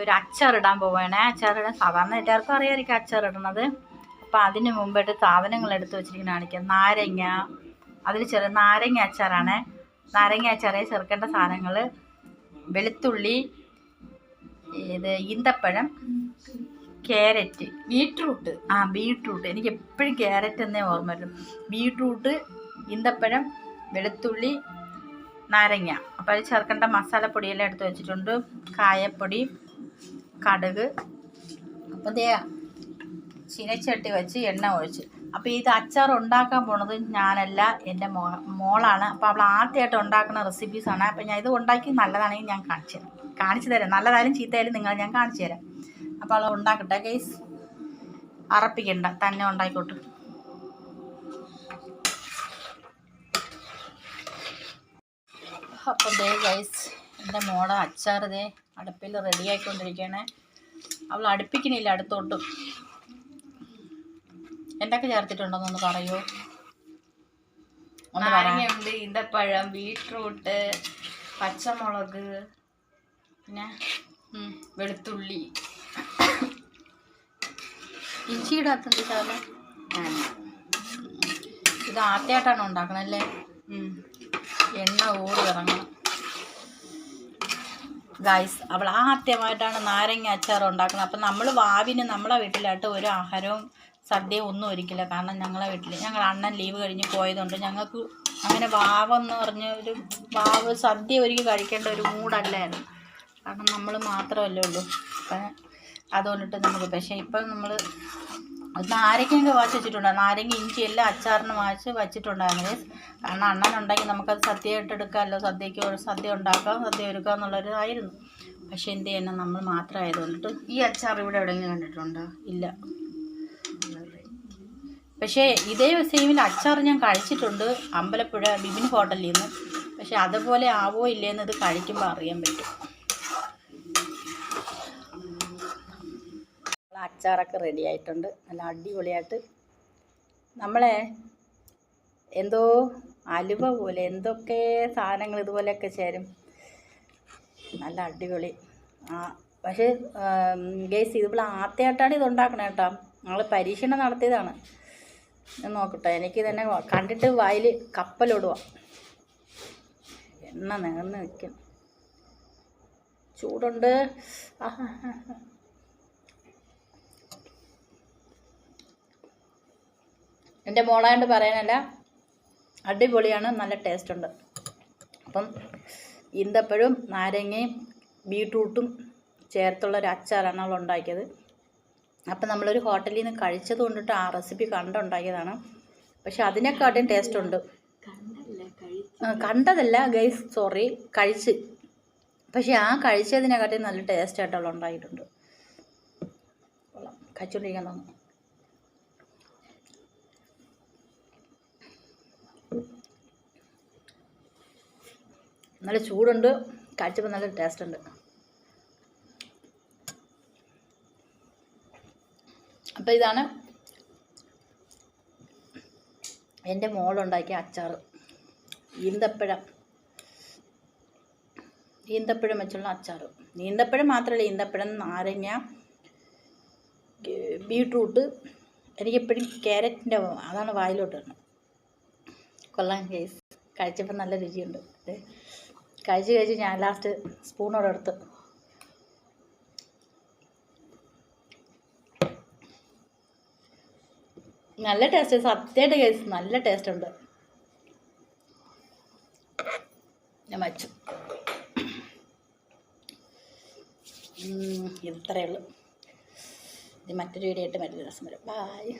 ഒരു അച്ചാറിടാൻ പോവുകയാണ് അച്ചാറിടാൻ സാധാരണ എല്ലാവർക്കും അറിയാമായിരിക്കും അച്ചാറിടുന്നത് അപ്പോൾ അതിന് മുമ്പായിട്ട് സാധനങ്ങൾ എടുത്ത് വെച്ചിരിക്കുന്ന കാണിക്കാം. നാരങ്ങ. അതിൽ ചെറിയ നാരങ്ങ അച്ചാറാണ്. നാരങ്ങ അച്ചാറിൽ ചേർക്കേണ്ട സാധനങ്ങൾ വെളുത്തുള്ളി ഇത് ഈന്തപ്പഴം ക്യാരറ്റ് ബീട്രൂട്ട്. ആ ബീട്രൂട്ട്. എനിക്ക് എപ്പോഴും ക്യാരറ്റ് എന്നേ ഓർമ്മ വരും. ബീട്രൂട്ട് ഈന്തപ്പഴം വെളുത്തുള്ളി നാരങ്ങ. അപ്പോൾ അത് ചേർക്കേണ്ട മസാലപ്പൊടിയെല്ലാം എടുത്ത് വെച്ചിട്ടുണ്ട്. കായപ്പൊടി കടുക്. അപ്പോൾ ദേ ചിനച്ചട്ടി വെച്ച് എണ്ണ ഒഴിച്ച്. അപ്പോൾ ഇത് അച്ചാർ ഉണ്ടാക്കാൻ പോണത് ഞാനല്ല എന്റെ മോ മോളാണ്. അപ്പോൾ അവൾ ആദ്യമായിട്ട് ഉണ്ടാക്കുന്ന റെസിപ്പീസ് ആണ്. അപ്പോൾ ഞാൻ ഇത് ഉണ്ടാക്കി നല്ലതാണെങ്കിൽ ഞാൻ കാണിച്ചു തരാം. കാണിച്ചു തരാം. നല്ലതായാലും ചീത്തയായാലും നിങ്ങൾ ഞാൻ കാണിച്ചു തരാം. അപ്പോൾ അവൾ ഉണ്ടാക്കട്ടെ ഗൈസ് അറപ്പിക്കണ്ട. തന്നെ ഉണ്ടായിക്കോട്ട് അപ്പം ദേ ഗൈസ് എന്റെ മോളെ അച്ചാർ ദേ അടുപ്പിൽ റെഡി ആയിക്കൊണ്ടിരിക്കുകയാണ് അവൾ അടുപ്പിക്കണില്ല അടുത്തോട്ട്. എന്തൊക്കെ ചേർത്തിട്ടുണ്ടോന്നൊന്ന് പറയൂ. ഒന്ന് പറ. നാരങ്ങയുണ്ട് ഈന്തപ്പഴം ബീട്രൂട്ട് പച്ചമുളക് പിന്നെ. വെളുത്തുള്ളി. ഇഞ്ചിയുടെ ശാല ഇത് ആദ്യമായിട്ടാണ് ഉണ്ടാക്കണല്ലേ എണ്ണ ഊറി ഇറങ്ങണം ഗൈസ് അവൾ ആദ്യമായിട്ടാണ് നാരങ്ങ അച്ചാർ ഉണ്ടാക്കുന്നത്. അപ്പം നമ്മൾ വാവിന് നമ്മളെ വീട്ടിലായിട്ട് ഒരു ആഹാരവും സദ്യയും ഒന്നും ഒരുക്കില്ല. കാരണം ഞങ്ങളെ വീട്ടിൽ ഞങ്ങൾ അണ്ണൻ ലീവ് കഴിഞ്ഞ് പോയതുകൊണ്ട് ഞങ്ങൾക്ക് അങ്ങനെ വാവെന്ന് പറഞ്ഞ ഒരു വാവ് സദ്യ ഒരുക്കി കഴിക്കേണ്ട ഒരു മൂടല്ലായിരുന്നു കാരണം നമ്മൾ മാത്രമല്ലേ ഉള്ളൂ. അപ്പം അതുകൊണ്ടിട്ട് നമുക്ക് പക്ഷേ ഇപ്പം നമ്മൾ നാരങ്ങയൊക്കെ വാച്ച് വെച്ചിട്ടുണ്ടായിരുന്നു. നാരങ്ങ ഇഞ്ചി എല്ലാം അച്ചാറിന് വാച്ച് വച്ചിട്ടുണ്ടായിരുന്നു. കാരണം അണ്ണനുണ്ടെങ്കിൽ നമുക്കത് സദ്യ ഇട്ടെടുക്കാമല്ലോ സദ്യക്ക് സദ്യ ഉണ്ടാക്കാം സദ്യ ഒരുക്കാം എന്നുള്ളൊരു ആയിരുന്നു പക്ഷേ എന്ത് ചെയ്യണം നമ്മൾ മാത്രമായതുകൊണ്ടിട്ട് ഈ അച്ചാർ ഇവിടെ എവിടെയെങ്കിലും കണ്ടിട്ടുണ്ടോ? ഇല്ല. പക്ഷേ ഇതേ സെയിമിൽ അച്ചാർ ഞാൻ കഴിച്ചിട്ടുണ്ട്. അമ്പലപ്പുഴ ബിബിൻ ഹോട്ടലിൽ നിന്ന്. പക്ഷേ അതുപോലെ ആവോ ഇല്ലേന്ന് ഇത് കഴിക്കുമ്പോൾ അറിയാൻ പറ്റും. അച്ചാറൊക്കെ റെഡി ആയിട്ടുണ്ട്. നല്ല അടിപൊളിയായിട്ട്. നമ്മളെ എന്തോ അലുവ പോലെ എന്തൊക്കെ സാധനങ്ങൾ ഇതുപോലെയൊക്കെ ചേരും. നല്ല അടിപൊളി. ആ പക്ഷേ ഗേസ് ഇതുപോലെ ആദ്യമായിട്ടാണ് ഇത് ഉണ്ടാക്കണേ കേട്ടോ. ഞങ്ങൾ പരീക്ഷണം നടത്തിയതാണ്. ഞാൻ നോക്കട്ടെ എനിക്ക് തന്നെ കണ്ടിട്ട് വായിൽ കപ്പലിടുക എണ്ണ നികന്ന് നിൽക്കും ചൂടുണ്ട്. എന്റെ മോളായോണ്ട് പറയാനല്ല. അടിപൊളിയാണ് നല്ല ടേസ്റ്റ് ഉണ്ട് അപ്പം ഈന്തപ്പഴവും നാരങ്ങയും ബീട്രൂട്ടും ചേർത്തുള്ള ഒരു അച്ചാറാണ് അവൾ ഉണ്ടാക്കിയത്. അപ്പം നമ്മളൊരു ഹോട്ടലിൽ നിന്ന് കഴിച്ചത് കൊണ്ടിട്ട് ആ റെസിപ്പി കണ്ടുണ്ടാക്കിയതാണ്. പക്ഷെ അതിനെക്കാട്ടും ടേസ്റ്റ് ഉണ്ട് കണ്ടതല്ല ഗൈസ് സോറി കഴിച്ച്. പക്ഷെ ആ കഴിച്ചതിനെക്കാട്ടും നല്ല ടേസ്റ്റ് ആയിട്ട് അവൾ ഉണ്ടാക്കിയിട്ടുണ്ട്. കൊള്ളാം. കഴിച്ചുകൊണ്ടിരിക്കാൻ തോന്നുന്നു. നല്ല ചൂടുണ്ട്. കഴിച്ചപ്പോൾ നല്ല ടേസ്റ്റ് ഉണ്ട് അപ്പോൾ ഇതാണ് എന്റെ മോളുണ്ടാക്കിയ അച്ചാർ ഈന്തപ്പഴം. ഈന്തപ്പഴം വെച്ചുള്ള അച്ചാർ ഈന്തപ്പഴം മാത്രമല്ല ഈന്തപ്പഴം നാരങ്ങ ബീട്രൂട്ട് എനിക്കെപ്പോഴും ക്യാരറ്റിന്റെ അതാണ് വായിലോട്ട് വരുന്നത്. കൊള്ളാം കേസ് കഴിച്ചപ്പോൾ നല്ല രുചിയുണ്ട്. കഴിച്ച് കഴിച്ച് ഞാൻ ലാസ്റ്റ് സ്പൂണോടെ എടുത്ത്. നല്ല ടേസ്റ്റ് സത്യമായിട്ട് കേസ് നല്ല ടേസ്റ്റ് ഉണ്ട്. ഞാൻ വച്ചു. ഇത്രയേ ഉള്ളൂ. ഇത് മറ്റൊരു വീഡിയോ ആയിട്ട് മറ്റൊരു ദിവസം വരും. ബായ്